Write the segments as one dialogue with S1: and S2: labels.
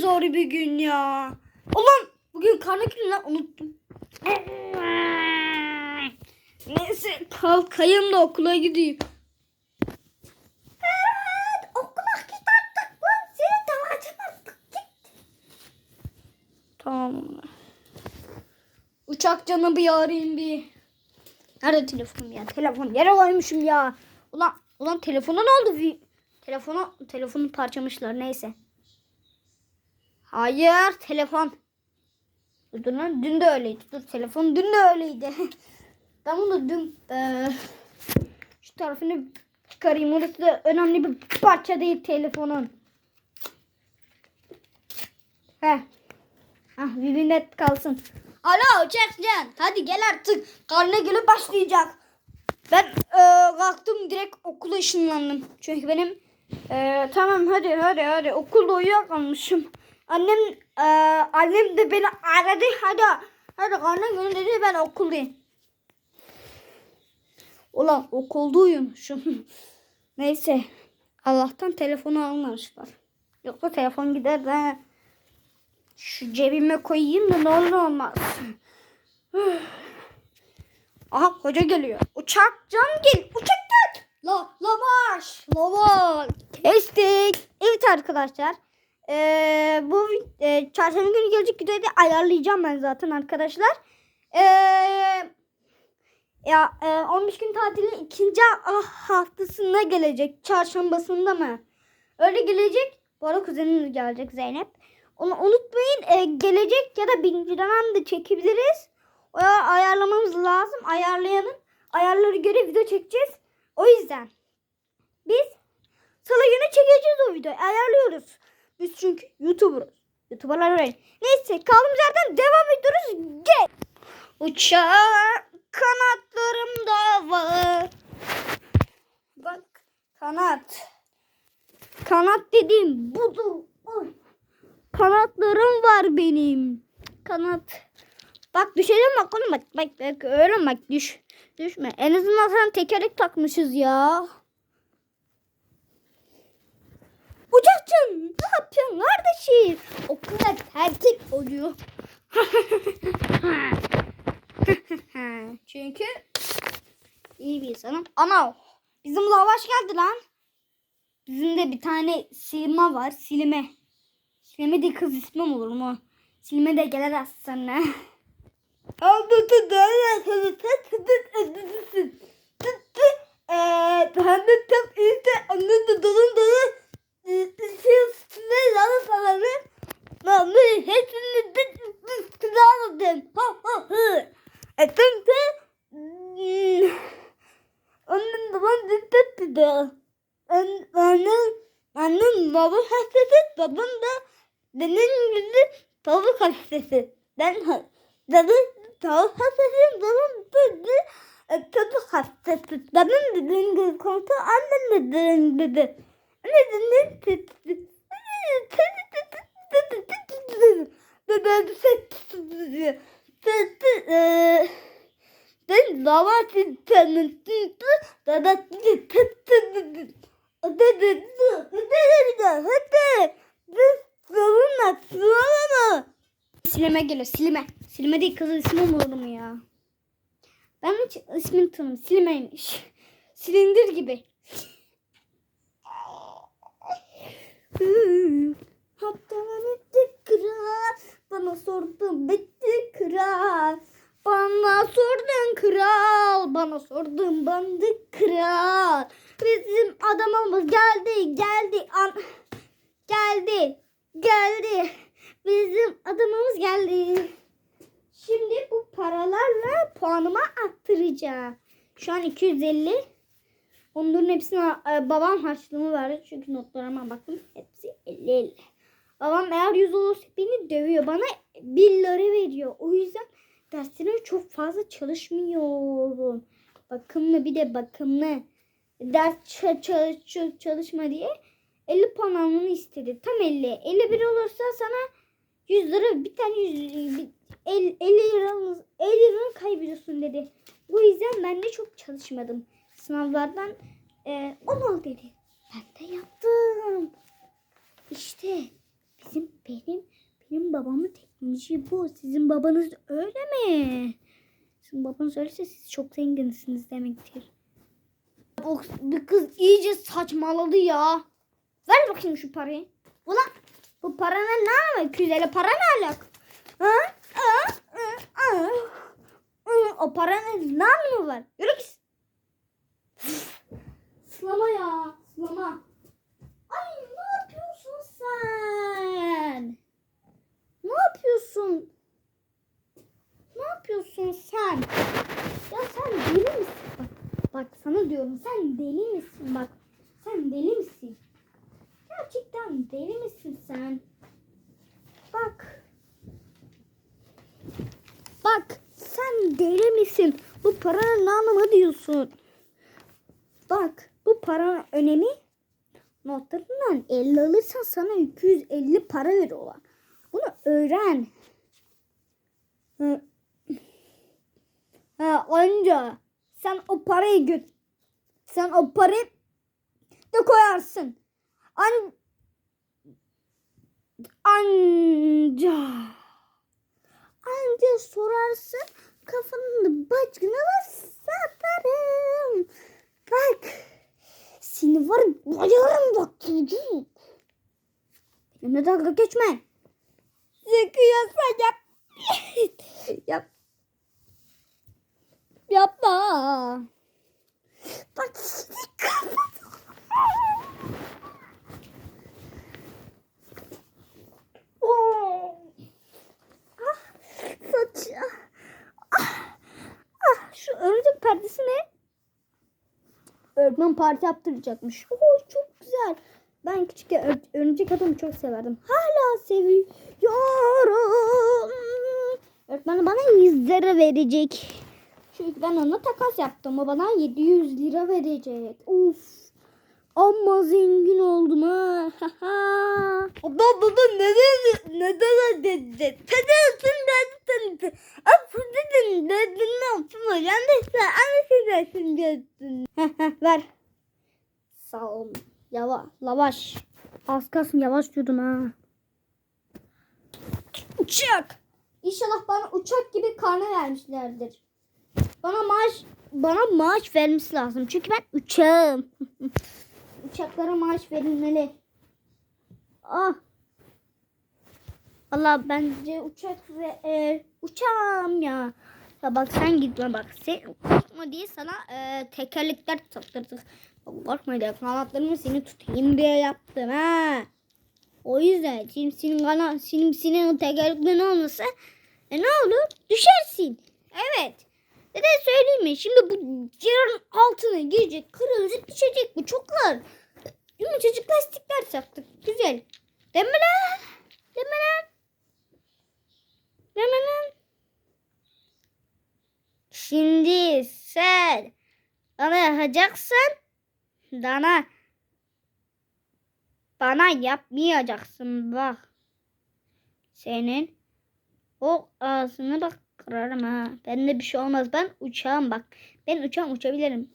S1: zor bir gün ya. Ulan bugün karne günü unuttum. Neyse kalkayım da okula gideyim. Evet okula git artık lan. Seni davacım artık git. Tamam. Uçak canı bir arayayım bir. Nerede telefonum ya? Telefon yere koymuşum ya. Ulan ulan telefona ne oldu? Telefonu telefonu parçamışlar neyse. Hayır telefon. Dur lan dün de öyleydi. Dur telefon dün de öyleydi. ben bunu dün eee, şu tarafını çıkarayım. Orası da önemli bir parça değil telefonun. He. Ah bir net kalsın. Alo Çekcan hadi gel artık. Karne günü başlayacak. Ben eee, kalktım direkt okula ışınlandım. Çünkü benim eee, tamam hadi hadi hadi okulda uyuyakalmışım. Annem eee, annem de beni aradı hadi hadi karne günü dedi ben okuldayım. Ulan okulda uyumuşum. Neyse Allah'tan telefonu almamışlar. Yoksa telefon gider de şu cebime koyayım da ne olur olmaz. Aha hoca geliyor. Uçak can gel. Uçak gel. La lavaş. Lavaş. Kestik. Evet arkadaşlar. Ee, bu e, çarşamba günü gelecek videoyu da ayarlayacağım ben zaten arkadaşlar. Ee, ya e, 15 gün tatilin ikinci ah, haftasında gelecek. Çarşambasında mı? Öyle gelecek. Bu arada kuzenimiz gelecek Zeynep. Onu unutmayın. e, gelecek ya da birinci dönem de çekebiliriz. O ayarlamamız lazım. Ayarlayalım. Ayarları göre video çekeceğiz. O yüzden biz salı günü çekeceğiz o videoyu. Ayarlıyoruz. Biz çünkü YouTuber'ız. YouTuber'lar öyle. Neyse kaldığımız yerden devam ediyoruz. Gel. Uçak kanatlarımda var. Bak kanat. Kanat dediğim budur. Kanatlarım var benim. Kanat. Bak düşelim bak oğlum bak bak bak öyle bak düş. Düşme. En azından sen tekerlek takmışız ya. Uçakçım ne yapıyorsun kardeşim? O kadar tertip oluyor. Çünkü iyi bir insanım. Ana bizim lavaş geldi lan. Bizim de bir tane silma var. Silme. Silme de kız ismi mi olur mu? Silme de gelir aslında. Anlattım işte anlattım dolun dolu ne lan sana ne? Ben hepsini kızardım. Ha ha hı. E çünkü onun babam dedi de annem annem baba hastası babam da benim gibi hastası. Ben dedi tavuk hastası babam dedi e, tavuk hastası. Babam dediğin gibi kontrol annem dediğin gibi. Anne dedi ben ben ben davatı tanıttım da da Sileme gelir silime. Silime değil kızın ismi mi olur mu ya? Ben hiç ismini tanım. Silmeymiş. Silindir gibi. Hatta bitti kral. Bana sordun bitti kral. Bana sordun kral. Bana sordun bandı kral. Bizim adamımız geldi geldi. An geldi. Geldi. Bizim adamımız geldi. Şimdi bu paralarla puanıma arttıracağım. Şu an 250. Onların hepsini e, babam harçlığımı verdi. Çünkü notlarıma bakın. Hepsi 50 50. Babam eğer 100 olursa beni dövüyor. Bana 1 lira veriyor. O yüzden derslerime çok fazla çalışmıyorum. Bakımlı bir de bakımlı. Ders ç- ç- ç- çalışma diye 50 puan almanı istedi. Tam 50. 51 olursa sana 100 lira bir tane 100, bir- el- 50 liranız 50 liranı kaybediyorsun dedi. Bu yüzden ben de çok çalışmadım. Sınavlardan e, 10 al dedi. Ben de yaptım. İşte Bizim benim benim babamın teknoloji bu. Sizin babanız öyle mi? Sizin babanız öyleyse siz çok zenginsiniz demektir. Bu kız iyice saçmaladı ya. Ver bakayım şu parayı. Ulan bu paranın ne ama 250 para ne alak? Ha? Ha? Ha? Ha? Ha? O paranın ne anlamı var? Yürü git. Slama ya. Slama. Ay ne yapıyorsun sen? Ne yapıyorsun? Ne yapıyorsun sen? Ya sen deli misin? Bak, bak sana diyorum sen deli misin? Bak sen deli misin? Gerçekten deli misin sen? Bak. Bak sen deli misin? Bu paranın ne anlamı diyorsun? Bak bu paranın önemi notlarından 50 alırsan sana 250 para veriyorlar. Bunu öğren. Hı. Ha, anca sen o parayı göt sen o parayı da koyarsın. An anca anca sorarsın kafanın bacına satarım. Bak seni var bayarım bak çocuk. Benimle dalga geçme. Sıkıyorsan yap. yap. Yapma. Bak seni Oh. Ah, saç. Ah, ah, şu örümcek perdesi ne? Öğretmen parti yaptıracakmış. Oo, çok güzel. Ben küçükken ör- örümcek adamı çok severdim. Hala seviyorum. Öğretmen bana 100 lira verecek. Çünkü ben ona takas yaptım. O bana 700 lira verecek. Uf. Amma zengin oldum ha. baba baba ne dedi? Ne dedi? dedi? Diyorsun dedi? dedi. Asıl dedin dedin ne yaptın hocam? Neyse anlaşılacaksın diyorsun. Ver. Sağ ol. Yavaş. Lavaş. Az kalsın yavaş diyordum ha. Uçak. İnşallah bana uçak gibi karne vermişlerdir. Bana maaş bana maaş vermesi lazım. Çünkü ben uçağım. Uçaklara maaş verilmeli. Ah. Allah bence uçak ve e, uçağım ya. Ya bak sen gitme bak. Sen korkma diye sana e, tekerlekler taktırdık. Bak korkma diye kanatlarımı seni tutayım diye yaptım ha. O yüzden şimdi senin kanat, senin tekerleklerin olmasa e, ne olur? Düşersin. Evet. Neden söyleyeyim mi? Şimdi bu yerin altına girecek, kırılacak, düşecek bu çoklar. Yumuşacık lastikler taktık. Güzel. Mi lan? Mi lan? Mi lan? Şimdi sen bana yapacaksın. Bana bana yapmayacaksın bak. Senin o ağzını bak kırarım ha. Bende bir şey olmaz. Ben uçağım bak. Ben uçağım uçabilirim.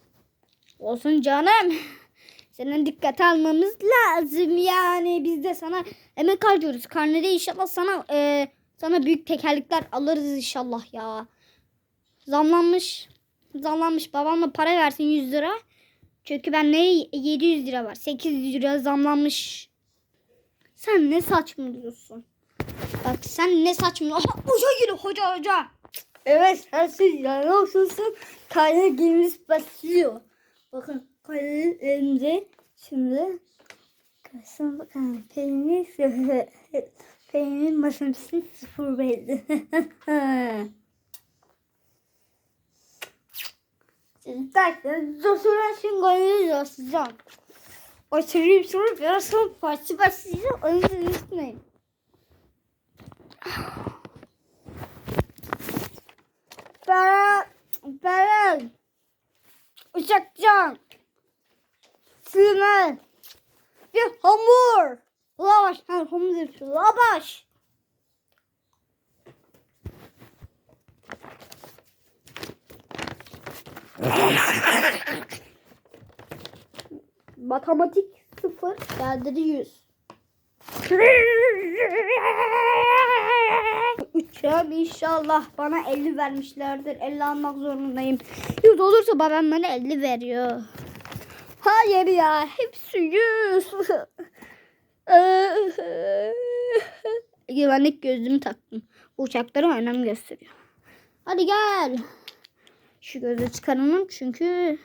S1: Olsun canım. Senin dikkat almamız lazım yani. Biz de sana emek harcıyoruz. Karnede inşallah sana e, sana büyük tekerlekler alırız inşallah ya. Zamlanmış. Zamlanmış. Babamla para versin 100 lira. Çünkü ben ne 700 lira var. 800 lira zamlanmış. Sen ne saçmalıyorsun? Bak sen ne saçmalıyorsun? Hoca geliyor hoca hoca. Evet sensiz yanılsızsın. Kayna girmiş başlıyor. Bakın kaynağı elimde. Şimdi Kaçsana bakın. Peynir Peynir masamızın sıfır belli. Siz derseniz sonra şimdi kaynağı yazacağım. Oturayım sonra biraz sonra parça başlayacağım. Onun için üstüneyim. Berat, Berat, uçakcan, sığınır, bir hamur, lavaş, ha, hamur değil, lavaş. Matematik sıfır, geldi yüz. Uçağım inşallah bana 50 vermişlerdir. 50 almak zorundayım. 100 olursa babam bana 50 veriyor. Hayır ya hepsi 100. Güvenlik gözlüğümü taktım. Uçaklara önem gösteriyor. Hadi gel. Şu gözü çıkaralım çünkü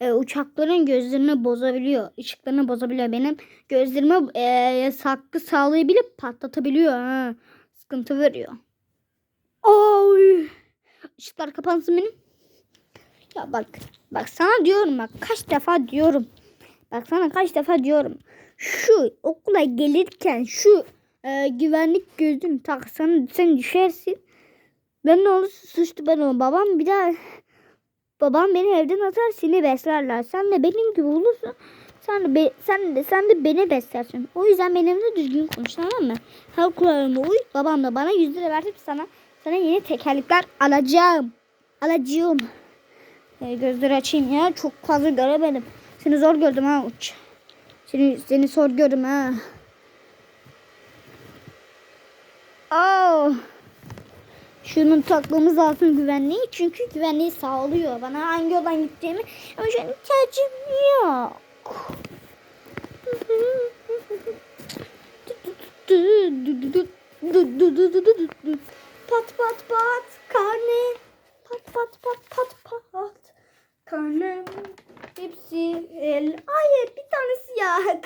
S1: e, uçakların gözlerini bozabiliyor. Işıklarını bozabiliyor. Benim gözlerime e, saklı sağlayabilip patlatabiliyor. Ha. Sıkıntı veriyor. Oy. Işıklar kapansın benim. Ya bak. Bak sana diyorum bak. Kaç defa diyorum. Bak sana kaç defa diyorum. Şu okula gelirken şu e, güvenlik gözünü taksan sen düşersin. Ben ne olursa suçlu ben o. Babam bir daha babam beni evden atar seni beslerler. Sen de benim gibi olursun. Sen de, sen de sen de beni beslersin. O yüzden benimle düzgün konuş tamam mı? Her kurallarıma uy. Babam da bana 100 lira verdi sana. Sana yeni tekerlekler alacağım. Alacağım. E, gözleri açayım ya. Çok fazla göremedim. Seni zor gördüm ha uç. Seni, seni zor gördüm ha. Oh. Şunu takmamız lazım güvenliği. Çünkü güvenliği sağlıyor. Bana hangi yoldan gideceğimi ama şu an ihtiyacım yok. Pat pat pat karne. Pat pat pat pat pat. Karnem hepsi el. Hayır bir tanesi ya. 40.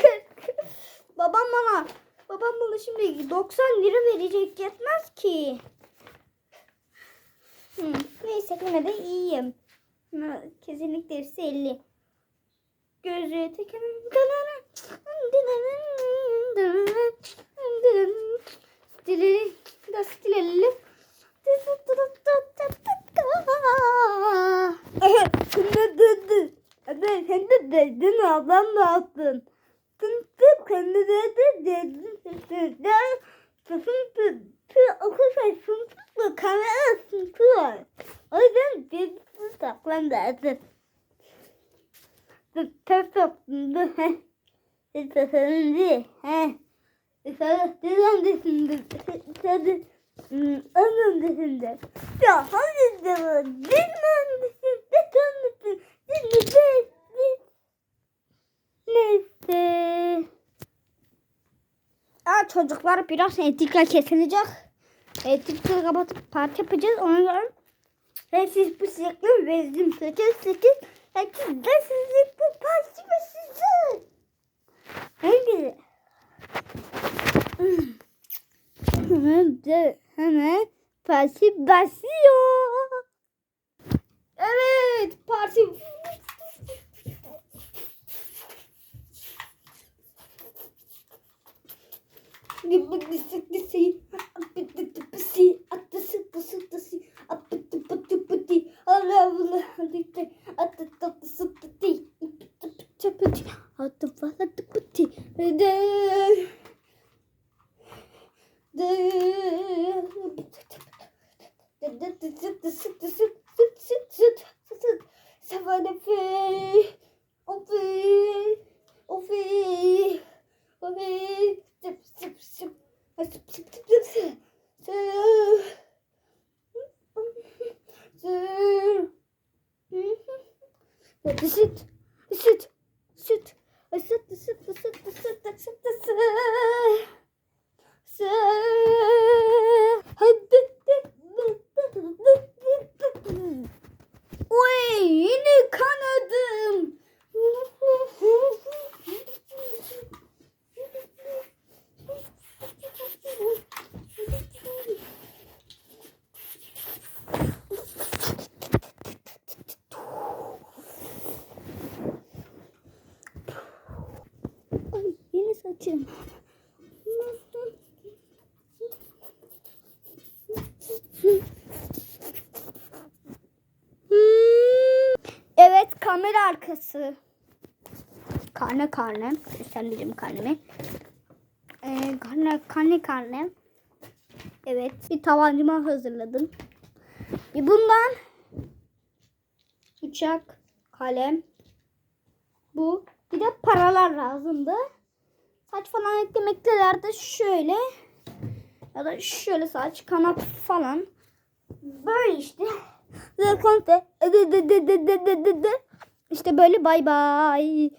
S1: babam bana babam bana şimdi 90 lira verecek yetmez ki. Hmm, neyse yine de iyiyim. Kesinlikle hepsi 50. Gözü tekenin Stileli da sen de dedin. Anne sen de dedin ablam da attın. Sen de kendi dedin dedin. Sen de okul saçın tutma kamera sıkıntı var. O yüzden dedin saklan dedin. Sen ters yaptın. Sen de senin değil. Sen de senin değil. Sen de senin değil. Hmm, ön öndesinde. Ya hangi zaman? Bir mühendisin, bir tanrısın. Şimdi beşli. Neyse. Aa, çocuklar biraz etikler kesilecek. Etikleri kapatıp parti yapacağız. Ona göre bu sıcaklığı verdim. Sekiz sekiz. Sekiz de sizlikle parti ve sizin. Hangi? Hmm de hemen parti başlıyor. Evet parti. Sevanefe, Deficit. Saçım. Evet kamera arkası. Karne karne. Göstereceğim karnemi. Ee, karne karne karne. Evet bir tabancama hazırladım. Bir bundan uçak, kalem, bu. Bir de paralar lazımdı. Saç falan eklemekteler şöyle. Ya da şöyle saç, kanat falan. Böyle işte. Ve komple. İşte böyle bay bay.